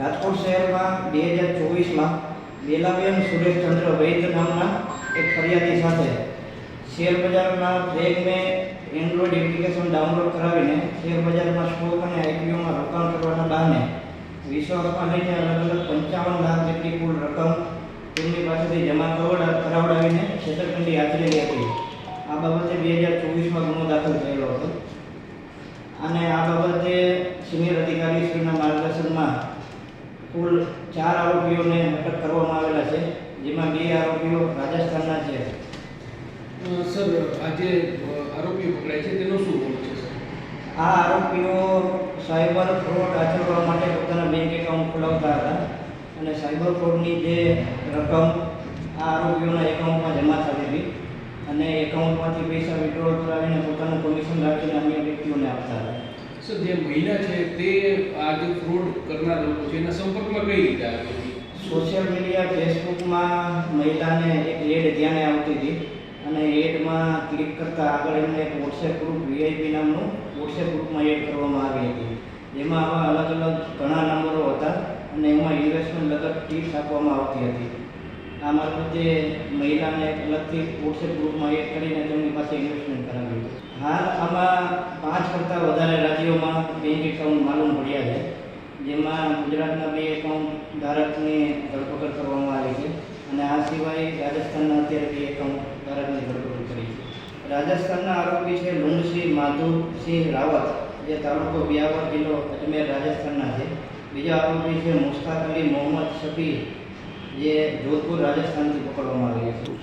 રાજકોટ શહેરમાં બે હજાર ચોવીસમાં બેલાબેન સુરેશચંદ્ર વૈદ નામના એક ફરિયાદી સાથે શેર બજારના ફ્લેગને એન્ડ્રોઈડ એપ્લિકેશન ડાઉનલોડ કરાવીને શેર બજારમાં સ્ટોક અને આઈપીઓમાં રોકાણ કરવાના બહાને વિશ્વ લઈને અલગ અલગ પંચાવન લાખ જેટલી કુલ રકમ તેમની પાસેથી જમા કરાવડા કરાવડાવીને છેતરપિંડી આચરેલી હતી. આ બાબતે બે હજાર ચોવીસમાં ગુનો દાખલ થયેલો હતો. અને આ બાબતે સિનિયર અધિકારી શ્રીના માર્ગદર્શનમાં કુલ ચાર આરોપીઓને અટક કરવામાં આવેલા છે જેમાં બે આરોપીઓ રાજસ્થાનના છે. સર આજે આરોપીઓ પકડાય છે તેનો શું રોલ છે આ આરોપીઓ સાયબર ફ્રોડ આચરવા માટે પોતાના બેંક એકાઉન્ટ ખોલાવતા હતા અને સાયબર ફ્રોડની જે રકમ આ આરોપીઓના એકાઉન્ટમાં જમા થતી હતી અને એકાઉન્ટમાંથી પૈસા વિડ્રોલ કરાવીને પોતાનું કમિશન રાખીને અન્ય વ્યક્તિઓને આપતા હતા. સર જે મહિલા છે તે આ જે ફ્રોડ કરનાર લોકો છે, એના સંપર્કમાં કઈ રીતે આવી સોશિયલ મીડિયા ફેસબુકમાં મહિલાને એક એડ ધ્યાને આવતી હતી અને એડમાં ક્લિક કરતાં આગળ એમને એક વોટ્સએપ ગ્રુપ વીઆઈપી નામનું વોટ્સએપ ગ્રુપમાં એડ કરવામાં આવી હતી. જેમાં આવા અલગ અલગ ઘણા નંબરો હતા અને એમાં ઇન્વેસ્ટમેન્ટ લગત ટિપ્સ આપવામાં આવતી હતી. આ મારફતે મહિલાને અલગથી વોટ્સએપ ગ્રુપમાં એડ કરીને તેમની પાસે ઇન્વેસ્ટમેન્ટ કરાવ્યું હતું. હાલ આમાં બેંક એકાઉન્ટ માલુમ પડ્યા છે, જેમાં ગુજરાતના બે એકાઉન્ટ ધારકની ધરપકડ કરવામાં આવી છે અને આ સિવાય રાજસ્થાનના અત્યારે બે એકાઉન્ટ ધારકની ધરપકડ કરી છે. રાજસ્થાનના આરોપી છે લુંડસિંહ માધુસિંહ રાવત, જે તાલુકો બિયાવર જિલ્લો અજમેર, રાજસ્થાનના છે. બીજા આરોપી છે મુસ્તાક અલી મોહમ્મદ શફી, જે જોધપુર રાજસ્થાનથી પકડવામાં આવ્યા છે.